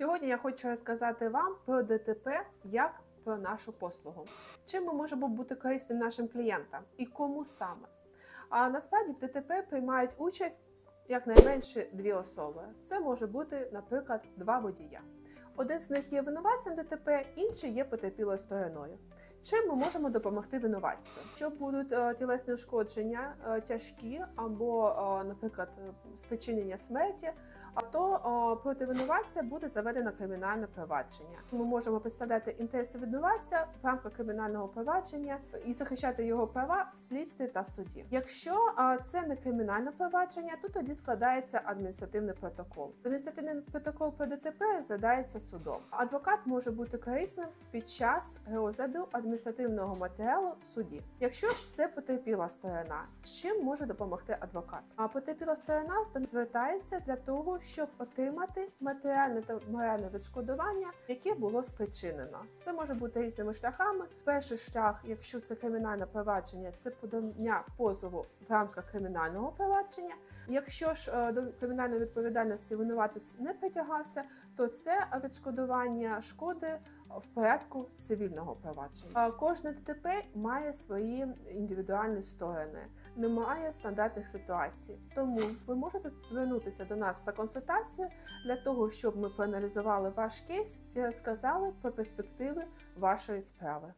Сьогодні я хочу розказати вам про ДТП як про нашу послугу. Чим ми можемо бути корисним нашим клієнтам і кому саме? А насправді в ДТП приймають участь якнайменше дві особи. Це може бути, наприклад, два водія. Один з них є винуватцем ДТП, інший є потерпілою стороною. Чим ми можемо допомогти винуватцю? Якщо будуть е, тілесні ушкодження е, тяжкі або, е, наприклад, спричинення смерті, а то проти винуватця буде заведено кримінальне провадження. Ми можемо представляти інтереси винуватця в рамках кримінального провадження і захищати його права в слідстві та суді. Якщо це не кримінальне провадження, то тоді складається адміністративний протокол. Адміністративний протокол про ДТП розглядається судом. Адвокат може бути корисним під час розгляду адміністративного матеріалу в суді. Якщо ж це потерпіла сторона, чим може допомогти адвокат? А потерпіла сторона звертається для того, щоб отримати матеріальне та моральне відшкодування, яке було спричинено. Це може бути різними шляхами. Перший шлях, якщо це кримінальне провадження, це подання позову в рамках кримінального провадження. Якщо ж е, до кримінальної відповідальності винуватець не притягався, то це відшкодування шкоди в порядку цивільного провадження. Кожне ДТП має свої індивідуальні сторони, немає стандартних ситуацій. Тому ви можете звернутися до нас за консультацією для того, щоб ми проаналізували ваш кейс і розказали про перспективи вашої справи.